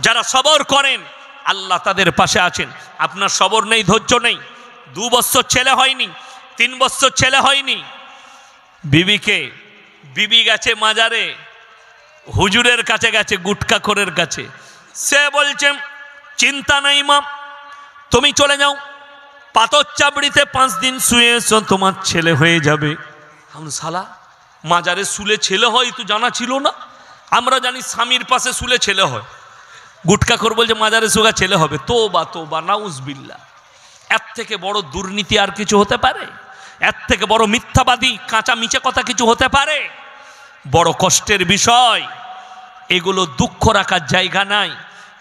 যারা সবর করেন, আল্লাহ তাদের পাশে আছেন। আপনার সবর নেই, ধৈর্য নেই। দু বছর ছেলে হয়নি, তিন বছর ছেলে হয়নি। বিবিকে, বিবি গেছে মাজারে, হুজুরের কাছে গেছে গুটকাখোরের কাছে। সে বলছে, চিন্তা নাই, মা, তুমি চলে যাও। পাথর চাবড়িতে পাঁচ দিন শুয়ে এসো তোমার ছেলে হয়ে যাবে। আমি শালা, মাজারে শুলে ছেলে হয়, তো জানা ছিল না। আমরা জানি স্বামীর পাশে শুলে ছেলে হয়। গুটকাখোর বলছে, মাজারে সুগা ছেলে হবে। তো বা তো বা নাউজবিল্লা এর থেকে বড় দুর্নীতি আর কিছু হতে পারে? এর থেকে বড় মিথ্যাবাদী, কাঁচা মিচে কথা কিছু হতে পারে? বড় কষ্টের বিষয়, এগুলো দুঃখ রাখার জায়গা নাই।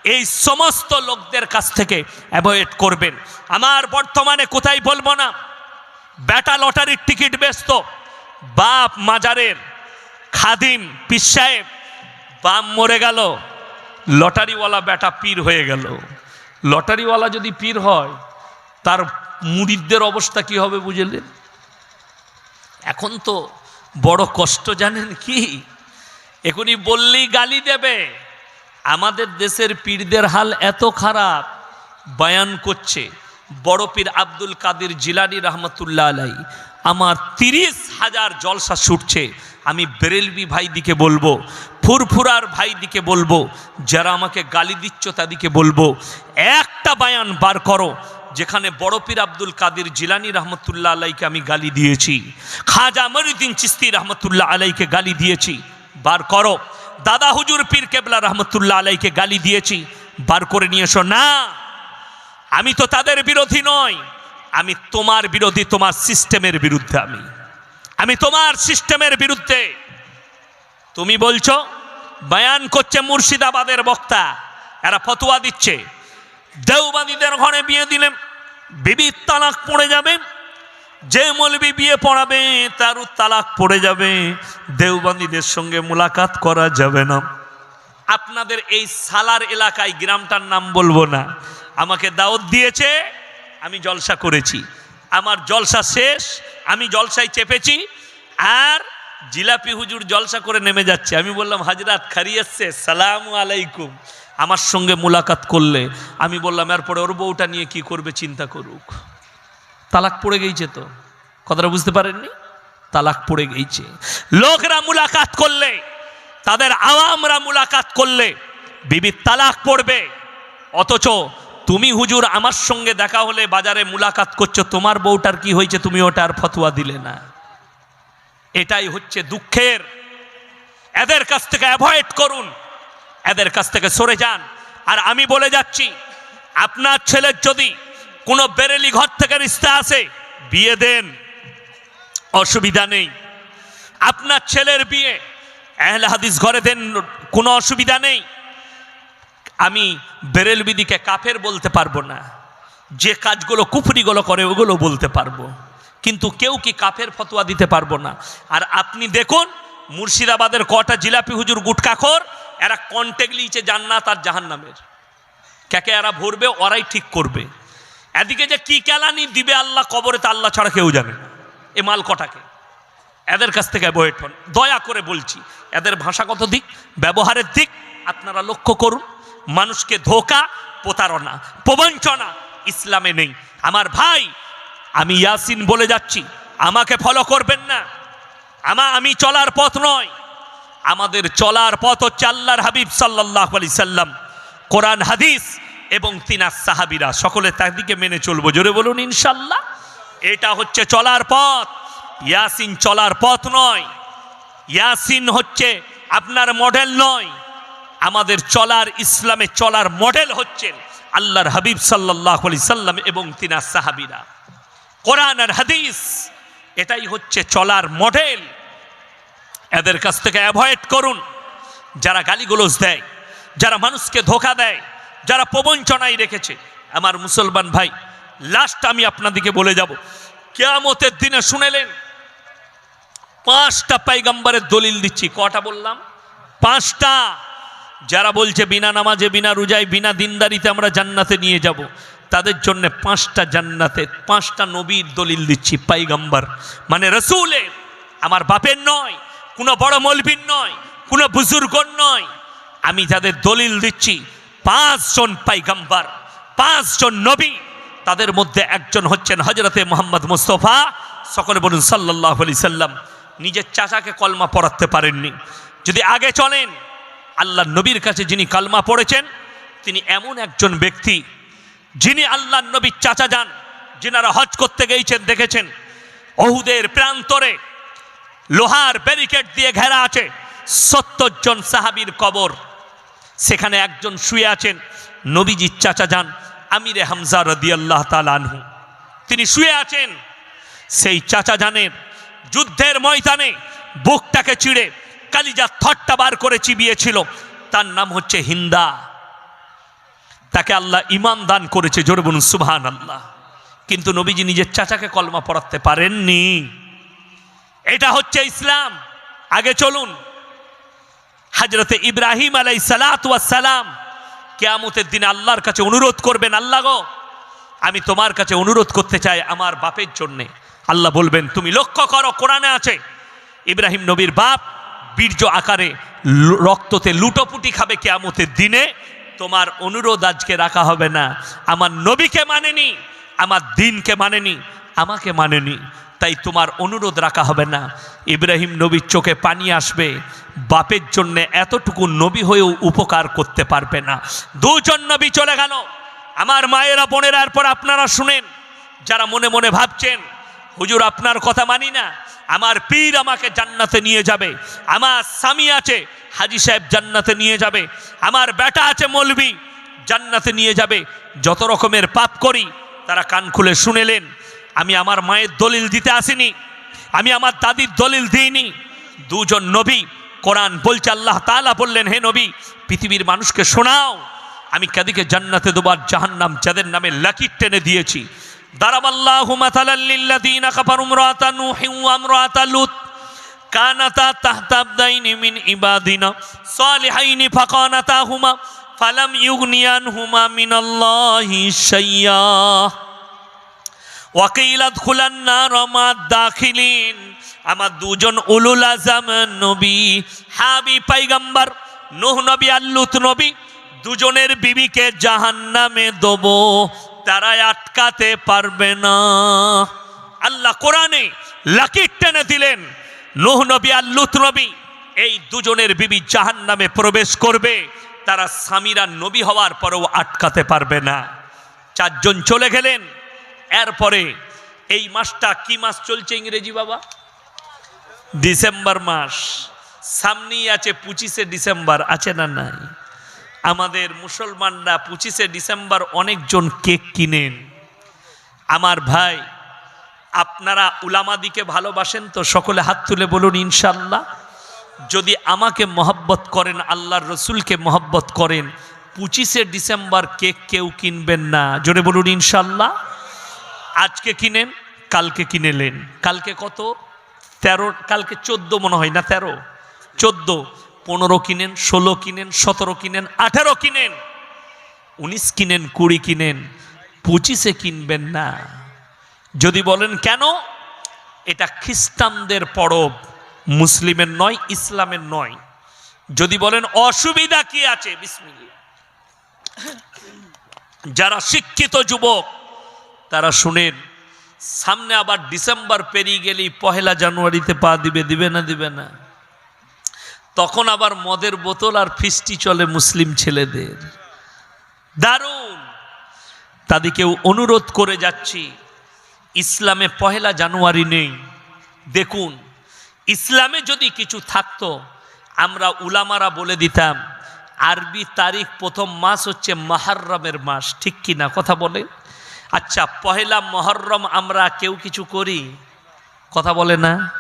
এই সমস্ত লোকদের কাছ থেকে অ্যাভয়েড করবেন। আমার বর্তমানে কোথায় বলব না? ব্যাটা লটারির টিকিট ব্যস্ত। বাপ মাজারের খাদিম, পিস সাহেব, বাপ মরে গেল। লটারিওয়ালা বেটা পীর হয়ে গেল। লটারিওয়ালা যদি পীর হয়, তার মুরিদদের অবস্থা কি হবে বুঝলেন এখন তো বড় কষ্ট জানেন কি? এখনই বললেই গালি দেবে। আমাদের দেশের পীরদের হাল এত খারাপ, বয়ান করছে। বড় পীর আব্দুল কাদের জিলানি রহমতুল্লাহ আলাই আমার তিরিশ হাজার জলসা ছুটছে। আমি বেরেলবি ভাই দিকে বলব, ফুরফুরার ভাই দিকে বলব, যারা আমাকে গালি দিচ্ছ তাদিকে বলব, একটা বায়ান বার করো, যেখানে বড় পীর আব্দুল কাদের জিলানি রহমতুল্লাহ আলাইকে আমি গালি দিয়েছি, খাজা মরিউদ্দিন চিস্তি রহমতুল্লাহ আলাইকে গালি দিয়েছি, বার করো, দাদা হুজুর পীর কেবলা রহমতুল্লাহ আলাইকে গালি দিয়েছি, বার করে নিয়ে এসো। না, আমি তো তাদের বিরোধী নয় আমি তোমার বিরোধী, তোমার সিস্টেমের বিরুদ্ধে আমি। আমি তোমার সিস্টেমের বিরুদ্ধে। তুমি বলছো, বয়ান করছে মুর্শিদাবাদের বক্তা, এরা ফতুয়া দিচ্ছে। দেওবাদীদের ঘরে বিয়ে দিলেন বিবির তালাক পড়ে যাবে। যে মলবি বিয়ে পড়াবে, তারও তালাক পড়ে যাবে। দেওবাদীদের সঙ্গে মোলাকাত করা যাবে না। আপনাদের এই সালার এলাকায় গ্রামটার নাম বলব না। আমাকে দাওয়াত দিয়েছে, আমি জলসা করেছি। আমার জলসা শেষ আমি জলসায় চেপেছি আর জিলাপি হুজুর জলসা করে নেমে যাচ্ছে। আমি বললাম, হাজরাত, খারিয়াচ্ছে, সালাম আলাইকুম। আমার সঙ্গে মোলাকাত করলে। আমি বললাম, এরপরে ওর বউটা নিয়ে কি করবে চিন্তা করুক। তালাক পড়ে গেছে তো। কথাটা বুঝতে পারেননি? তালাক পড়ে গেছে লোকরা মুলাকাত করলে, তাদের আওয়ামরা মুলাকাত করলে বিবির তালাক পড়বে। অথচ তুমি হুজুর আমার সঙ্গে দেখা হলে বাজারে মুলাকাত করছ, তোমার বউটার কি হয়েছে তুমি ওটার ফতোয়া দিলে না? এটাই হচ্ছে দুঃখের। এদের কাছ থেকে অ্যাভয়েড করুন, এদের কাছ থেকে সরে যান। আর আমি বলে যাচ্ছি, আপনার ছেলের যদি কোনো বেরেলি ঘর থেকে রিস্তা আসে, বিয়ে দেন। অসুবিধা নেই। আপনার ছেলের বিয়ে এহলে হাদিস ঘরে দেন, কোনো অসুবিধা নেই। আমি বেরেলবিদিকে কাফের বলতে পারব না। যে কাজগুলো কুফরিগুলো করে, ওগুলো বলতে পারব। কিন্তু কেউ কি কাফের ফতোয়া দিতে পারব না? আর আপনি দেখুন, মুর্শিদাবাদের কটা জিলাপি হুজুর গুটকাখর, এরা কন্টেক্ট লিয়েছে জান্নাত আর জাহান্নামের। কাকে এরা ভরবে, ওরাই ঠিক করবে। এদিকে যে কি কেলানি দিবে আল্লাহ কবরে, তা আল্লাহ ছাড়া কেউ জানে এ মাল কটাকে? এদের কাছ থেকে হন দয়া করে বলছি, এদের ভাষাগত দিক, ব্যবহারের দিক আপনারা লক্ষ্য করুন। মানুষকে ধোকা, প্রতারণা, প্রবঞ্চনা, ইসলামে নেই। আমার ভাই, আমি ইয়াসিন বলে যাচ্ছি, আমাকে ফলো করবেন না। আমা, আমি চলার পথ নয়। আমাদের চলার পথ হচ্ছে আল্লাহর হাবিব সাল্লাহ আলি সাল্লাম। কোরআন, হাদিস এবং তিনার সাহাবিরা। সকলে তার দিকে মেনে চলবো। জোরে বলুন, ইনশাল্লাহ। এটা হচ্ছে চলার পথ। ইয়াসিন চলার পথ নয়। ইয়াসিন হচ্ছে আপনার মডেল নয়। আমাদের চলার ইসলামে চলার মডেল হচ্ছেন আল্লাহর হাবিব সাল্লাহ আলি সাল্লাম এবং তিনার সাহাবিরা। কোরআন আর হাদিস, এটাই হচ্ছে চলার মডেল। এদের কাছ থেকে অ্যাভয়েড করুন, যারা গালিগুলোজ দেয়, যারা মানুষকে ধোকা দেয়, যারা প্রবঞ্চনায় রেখেছে। আমার মুসলমান ভাই লাস্ট আমি আপনাদিকে বলে যাব, কেয়ামতের দিনে শুনেলেন, পাঁচটা পাইগাম্বারের দলিল দিচ্ছি। কটা বললাম? পাঁচটা। যারা বলছে বিনা নামাজে, বিনা রোজায়, বিনা দিনদারিতে আমরা জান্নাতে নিয়ে যাব, তাদের জন্য পাঁচটা জান্নাতে, পাঁচটা নবীর দলিল দিচ্ছি, পাইগাম্বার। মানে রসুলের, আমার বাপের নয়, কোনো বড় মলবির নয়, কোনো বুজুর্গর নয়। আমি যাদের দলিল দিচ্ছি, পাঁচজন পাইগাম্বার, পাঁচজন নবী, তাদের মধ্যে একজন হচ্ছেন হজরতে মোহাম্মদ মুস্তফা, সকলে বলুন সাল্লাহ আলি সাল্লাম, নিজের চাচাকে কলমা পড়াতে পারেননি। যদি আগে চলেন আল্লাহ নবীর কাছে যিনি কালমা পড়েছেন, তিনি এমন একজন ব্যক্তি যিনি আল্লাহ নবীর চাচা যান, যিনারা হজ করতে গিয়েছেন, দেখেছেন। অহুদের প্রান্তরে লোহার ব্যারিকেড দিয়ে ঘেরা আছে, সত্তর জন সাহাবির কবর। সেখানে একজন শুয়ে আছেন, নবীজির চাচা যান, আমিরে হামজা রদি আল্লাহ আনহু। তিনি শুয়ে আছেন, সেই চাচা জানের যুদ্ধের ময়দানে বুকটাকে চিড়ে কালিজা থটটা বার করে চিবিয়েছিল। তার নাম হচ্ছে হিন্দা। তাকে আল্লাহ ইমান দান করেছে, জোরে বলুন সুবহান আল্লাহ কিন্তু নবীজি নিজের চাচাকে কলমা পড়াতে পারেননি। এটা হচ্ছে ইসলাম। আগে চলুন। হাজরতে ইব্রাহিম আলাই সালাম কেয়ামতের দিনে আল্লাহর কাছে অনুরোধ করবেন, আল্লাহ গো, আমি তোমার কাছে অনুরোধ করতে চাই আমার বাপের জন্যে। আল্লাহ বলবেন, তুমি লক্ষ্য করো, কোরআনে আছে, ইব্রাহিম নবীর বাপ বীর্য আকারে রক্ততে লুটোপুটি খাবে কেয়ামতের দিনে। তোমার অনুরোধ আজকে রাখা হবে না। আমার নবীকে মানেনি, আমার দিনকে মানেনি, আমাকে মানেনি। তাই তোমার অনুরোধ রাখা হবে না। ইব্রাহিম নবীর চোখে পানি আসবে। বাপের জন্য এতটুকু নবী হয়েও উপকার করতে পারবে না। দুজন নবী চলে গেল। আমার মায়েরা, বোনেরা, এরপর আপনারা শুনেন। যারা মনে মনে ভাবছেন হুজুর, আপনার কথা মানি না। আমার পীর আমাকে জান্নাতে নিয়ে যাবে। আমার স্বামী আছে, হাজি সাহেব জান্নাতে নিয়ে যাবে। আমার বেটা আছে মলবি জান্নাতে নিয়ে যাবে। যত রকমের পাপ করি, তারা কান খুলে শুনেলেন। আমি আমার মায়ের দলিল দিতে আসিনি। আমি আমার দাদির দলিল দিইনি। দুজন নবী কোরআন বলছে, আল্লাহ তাআলা বললেন, হে নবী, পৃথিবীর মানুষকে শোনাও। আমি কাদিকে জান্নাতে দুবার জাহান্নাম যাদের নামে লাকির টেনে দিয়েছি। দারাবাল্লাহু মাতালাল লিল্লাযীনা কাফারু ইমরাতা নূহি ওয়া ইমরাতা লূত। কানাতা তাহতা আবদাইনি মিন ইবাদিনা সালিহাইনি ফাকানাতাহুমা ফালাম ইউগনিয়ানহুমা মিনাল্লাহি শাইয়্যা ওয়াকিলাত খুলান্নার আমার দাখিলিন। আমার দুজন উলুল আজম নবী হাবি পাইগাম্বার, নুহ নবী আল্লুত নবী, দুজনের বিবিকে জাহান্নামে দেব। তারা আটকাতে পারবে না। আল্লাহ কোরআনে লাকির টেনে দিলেন, নুহ নবী আল্লুত নবী এই দুজনের বিবি জাহান্নামে প্রবেশ করবে, তারা স্বামীরা নবী হওয়ার পরেও আটকাতে পারবে না। চারজন চলে গেলেন, এরপরে এই মাসটা কি মাস চলছে ইংরেজি বাবা? ডিসেম্বর মাস। সামনেই আছে পঁচিশে ডিসেম্বর, আছে না নাই? আমাদের মুসলমানরা পঁচিশে ডিসেম্বর অনেকজন কেক কিনেন। আমার ভাই, আপনারা উলামাদিকে ভালোবাসেন তো সকলে হাত তুলে বলুন ইনশাল্লাহ যদি আমাকে মহব্বত করেন, আল্লাহর রসুলকে মহব্বত করেন, পঁচিশে ডিসেম্বর কেক কেউ কিনবেন না। জোরে বলুন ইনশাল্লাহ আজকে কিনেন, কালকে কিনেলেন। কালকে কত? তেরো, কালকে চোদ্দ মনে হয় না, তেরো? চোদ্দ। পনেরো কিনেন, ষোলো কিনেন, সতেরো কিনেন, আঠেরো কিনেন, উনিশ কিনেন, কুড়ি কিনেন, পঁচিশে কিনবেন না। যদি বলেন কেন? এটা খ্রিস্টানদের পরব, মুসলিমের নয়, ইসলামের নয়। যদি বলেন অসুবিধা কি আছে? যারা শিক্ষিত যুবক, তারা শুনেন, সামনে আবার ডিসেম্বর পেরিয়ে গেলেই পহেলা জানুয়ারিতে পা দিবে দিবে না দিবে না। তখন আবার মদের বোতল আর ফিস্টি চলে মুসলিম ছেলেদের। দারুণ! তাদেরকেও অনুরোধ করে যাচ্ছি। ইসলামে পহেলা জানুয়ারি নেই। দেখুন, ইসলামে যদি কিছু থাকতো, আমরা উলামারা বলে দিতাম, আরবি তারিখ প্রথম মাস হচ্ছে মহারমের মাস, ঠিক কি না কথা বলে? আচ্ছা পহেলা মহরম আমরা কেউ কিছু করি? কথা বলে না?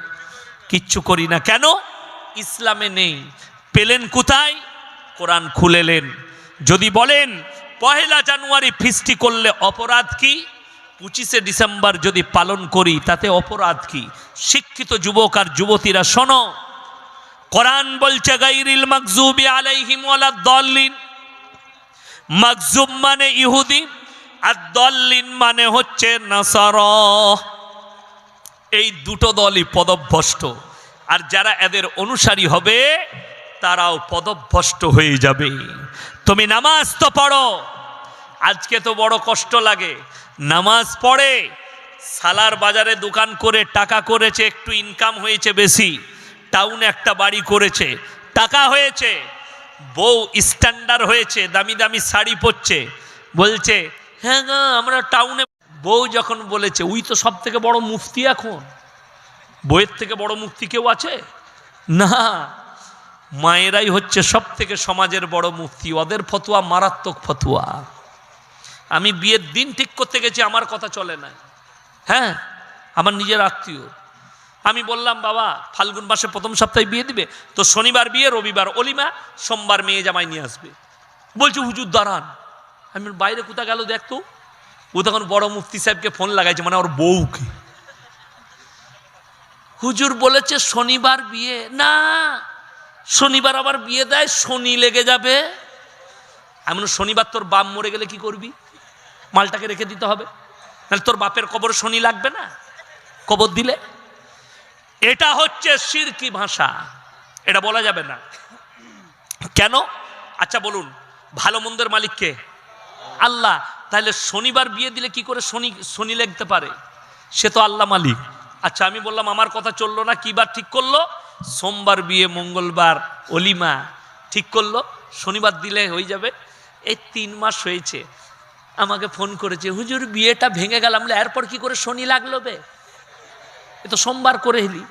কিচ্ছু করি না। কেন? ইসলামে নেই। পেলেন কোথায়? কোরআন খুলেলেন যদি বলেন, পহেলা জানুয়ারি ফিস্টি করলে অপরাধ কি? পঁচিশে ডিসেম্বর যদি পালন করি, তাতে অপরাধ কি? শিক্ষিত যুবক আর যুবতীরা, শোনো। কোরআন বলছে গাইরিল মাকজুবি আলাইহিম দল্লিন। মাকজুব মানে ইহুদি, আর দল্লিন মানে হচ্ছে নাসার। এই দুটো দলই পদভ্রষ্ট। আর যারা এদের অনুসারী হবে, তারাও পদভ্রষ্ট হয়ে যাবে। তুমি নামাজ তো পড়ো, আজকে তো বড় কষ্ট লাগে। নামাজ পড়ে, সালার বাজারে দোকান করে টাকা করেছে, একটু ইনকাম হয়েছে বেশি টাউনে একটা বাড়ি করেছে, টাকা হয়েছে, বউ স্ট্যান্ডার্ড হয়েছে, দামি দামি শাড়ি পরছে, বলছে হ্যাঁ আমরা টাউনে বউ যখন বলেছে, উই তো সব থেকে বড় মুফতি এখন। বইয়ের থেকে বড় মুক্তি কেউ আছে? না। মায়েরাই হচ্ছে সব থেকে সমাজের বড় মুক্তি, ওদের ফতুয়া মারাত্মক ফতুয়া। আমি বিয়ের দিন ঠিক করতে গেছি, আমার কথা চলে না। হ্যাঁ আমার নিজের আত্মীয়। আমি বললাম, বাবা, ফাল্গুন মাসে প্রথম সপ্তাহে বিয়ে দিবে, তো শনিবার বিয়ে, রবিবার অলিমা, সোমবার মেয়ে জামাই নিয়ে আসবে। বলছে, হুজুর, দাঁড়ান। আমি বাইরে কোথা গেল দেখতো ও তখন বড় মুফতি সাহেবকে ফোন লাগাইছে মানে ওর বউকে। হুজুর বলেছে শনিবার বিয়ে। না, শনিবার আবার বিয়ে দেয়, শনি লেগে যাবে। এমন শনিবার তোর বাপ মরে গেলে কি করবি? মালটাকে রেখে দিতে হবে। তাহলে তোর বাপের কবর শনি লাগবে না? কবর দিলে? এটা হচ্ছে সিরকি ভাষা। এটা বলা যাবে না। কেন? আচ্ছা বলুন, ভালো মন্দের মালিককে আল্লাহ। তাহলে শনিবার বিয়ে দিলে কি করে শনি শনি লাগতে পারে? সে তো আল্লাহ মালিক। আচ্ছা আমি বললাম, আমার কথা চলল না, কি বার ঠিক করল? সোমবার বিয়ে, মঙ্গলবার, অলিমা, ঠিক করল? শনিবার দিলে হয়ে যাবে। এই তিন মাস হয়েছে, আমাকে ফোন করেছে, হুজুর, বিয়েটা ভেঙে গেলাম এরপর কি করে শনি লাগল বে? এ তো সোমবার করে এলি।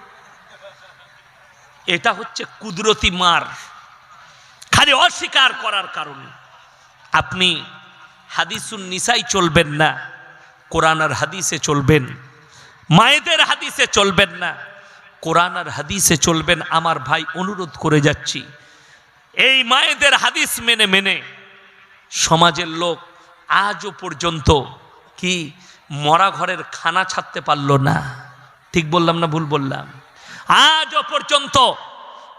এটা হচ্ছে কুদরতি মার, খালি অস্বীকার করার কারণে। আপনি হাদিসুন নিসাই চলবেন না, কোরআন আর হাদিসে চলবেন। মায়েদের হাদিসে চলবেন না। কোরআন আর হাদিসে চলবেন। আমার ভাই অনুরোধ করে যাচ্ছি। এই মায়েদের হাদিস মেনে মেনে সমাজের লোক আজও পর্যন্ত কি মরা ঘরের খানা ছাড়তে পারল না। ঠিক বললাম না ভুল বললাম? আজও পর্যন্ত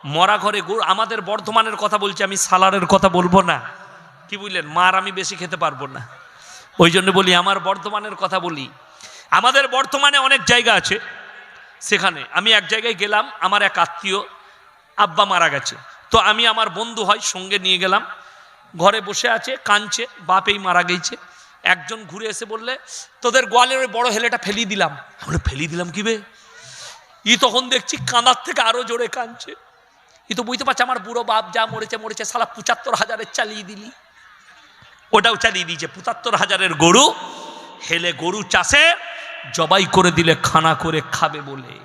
মরা ঘরে আমাদের বর্ধমানের কথা বলছি, আমি সালারের কথা বলব না। কি বুঝলেন? মার আমি বেশি খেতে পারব না। ওই জন্য বলি, আমার বর্ধমানের কথা বলি। আমাদের বর্তমানে অনেক জায়গা আছে। সেখানে আমি এক জায়গায় গেলাম, আমার এক আত্মীয় আব্বা মারা গেছে। তো আমি আমার বন্ধু হয়, সঙ্গে নিয়ে গেলাম। ঘরে বসে আছে, কাঁদছে, বাপেই মারা গেছে। একজন ঘুরে এসে বললে, তোদের গোয়ালের ওই বড় হেলেটা ফেলিয়ে দিলাম। আমরা ফেলিয়ে দিলাম কি বে? ই তখন দেখছি কাঁদার থেকে আরও জোরে কাঁদছে। ই তো বুঝতে পারছে, আমার বুড়ো বাপ যা মরেছে মরেছে সালা পঁচাত্তর হাজারের চালিয়ে দিলি। ওটাও চালিয়ে দিয়েছে, পঁচাত্তর হাজারের গরু, হেলে গরু চাষে জবাই করে দিলে, খানা করে খাবে বলে।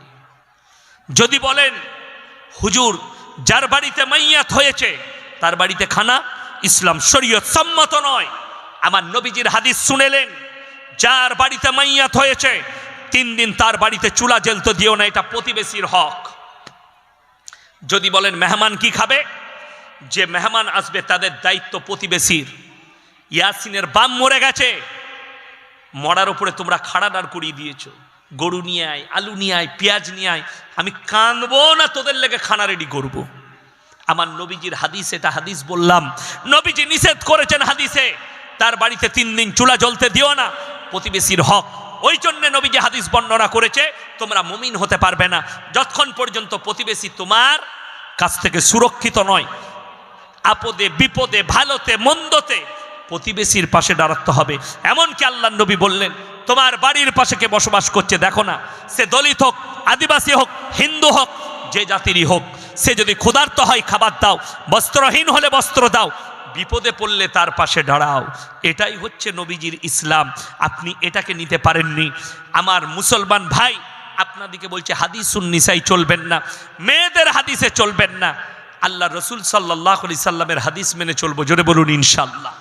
যদি বলেন, হুজুর, যার বাড়িতে মাইয়াত হয়েছে, তার বাড়িতে খানা, ইসলাম শরীয়ত সম্মত নয়। আমার নবীজির হাদিস শুনেলেন, যার বাড়িতে মাইয়াত হয়েছে, তিন দিন তার বাড়িতে চুলা জ্বলতে দিও না, এটা প্রতিবেশীর হক। যদি বলেন, মেহমান কি খাবে? যে মেহমান আসবে, তাদের দায়িত্ব প্রতিবেশীর। ইয়াসিনের বাম মরে গেছে মরার ওপরে তোমরা খাড়া দাঁড় করিয়ে দিয়েছ। গরু নিয়ে আয়, আলু নিয়ে আয়, পেঁয়াজ নিয়ে আয়, আমি কাঁদবো না তোদের লেগে খানা রেডি করব। আমার নবীজির হাদিস, এটা হাদিস বললাম। নবীজি নিষেধ করেছেন হাদিসে, তার বাড়িতে তিন দিন চুলা জ্বলতে দিও না, প্রতিবেশীর হক। ওই জন্য নবীজি হাদিস বর্ণনা করেছে, তোমরা মুমিন হতে পারবে না। যতক্ষণ পর্যন্ত প্রতিবেশী তোমার কাছ থেকে সুরক্ষিত নয়, আপদে, বিপদে, ভালোতে, মন্দতে প্রতিবেশীর পাশে দাঁড়াতে হবে। এমনকি আল্লাহ নবী বললেন, তোমার বাড়ির পাশে কে বসবাস করছে দেখো না। সে দলিত হোক, আদিবাসী হোক, হিন্দু হোক, যে জাতিরই হোক। সে যদি ক্ষুধার্ত হয়, খাবার দাও। বস্ত্রহীন হলে বস্ত্র দাও। বিপদে পড়লে তার পাশে দাঁড়াও। এটাই হচ্ছে নবীজির ইসলাম। আপনি এটাকে নিতে পারেননি। আমার মুসলমান ভাই আপনাদিকে বলছে, হাদিসুন নিসাই চলবেন না। মেয়েদের হাদিসে চলবেন না। আল্লাহ রসুল সাল্লাহ সাল্লামের হাদিস মেনে চলবো। জোরে বলুন ইনশাল্লাহ